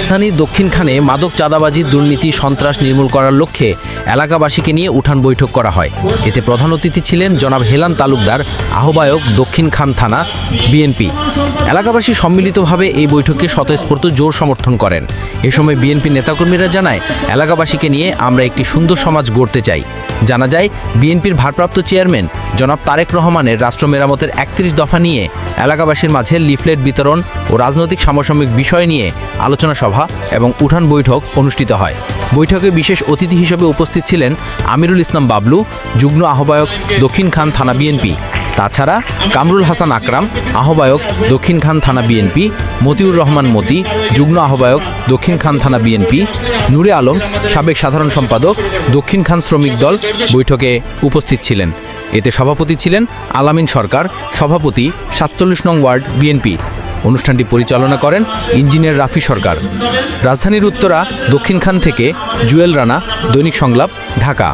রাজধানীর দক্ষিণখানে মাদক চাঁদাবাজি, দুর্নীতি, সন্ত্রাস নির্মূল করার লক্ষ্যে এলাকাবাসীকে নিয়ে উঠান বৈঠক করা হয়। এতে প্রধান অতিথি ছিলেন জনাব হেলান তালুকদার, আহ্বায়ক দক্ষিণ খান থানা, বিএনপি। এলাকাবাসী সম্মিলিতভাবে এই বৈঠকে স্বতঃস্ফূর্ত জোর সমর্থন করেন। এ সময় বিএনপি নেতাকর্মীরা জানায়, এলাকাবাসীকে নিয়ে আমরা একটি সুন্দর সমাজ গড়তে চাই। জানা যায়, বিএনপির ভারপ্রাপ্ত চেয়ারম্যান জনাব তারেক রহমানের রাষ্ট্র মেরামতের একত্রিশ দফা নিয়ে এলাকাবাসীর মাঝে লিফলেট বিতরণ ও রাজনৈতিক সমসাময়িক বিষয় নিয়ে আলোচনা সভা এবং উঠান বৈঠক অনুষ্ঠিত হয়। বৈঠকে বিশেষ অতিথি হিসেবে উপস্থিত ছিলেন আমিরুল ইসলাম বাবলু, যুগ্ম আহ্বায়ক দক্ষিণ খান থানা বিএনপি। তাছাড়া কামরুল হাসান আকরাম, আহ্বায়ক দক্ষিণ খান থানা বিএনপি মতিউর রহমান মতি, যুগ্ম আহ্বায়ক দক্ষিণ খান থানা বিএনপি নূরে আলম, সাবেক সাধারণ সম্পাদক, দক্ষিণ খান শ্রমিক দল বৈঠকে উপস্থিত ছিলেন। এতে সভাপতি ছিলেন আলামিন সরকার, সভাপতি সাতচল্লিশ নং ওয়ার্ড বিএনপি অনুষ্ঠানটি পরিচালনা করেন ইঞ্জিনিয়ার রাফি সরকার। রাজধানীর উত্তরা দক্ষিণখান থেকে জুয়েল রানা, দৈনিক সংলাপ, ঢাকা।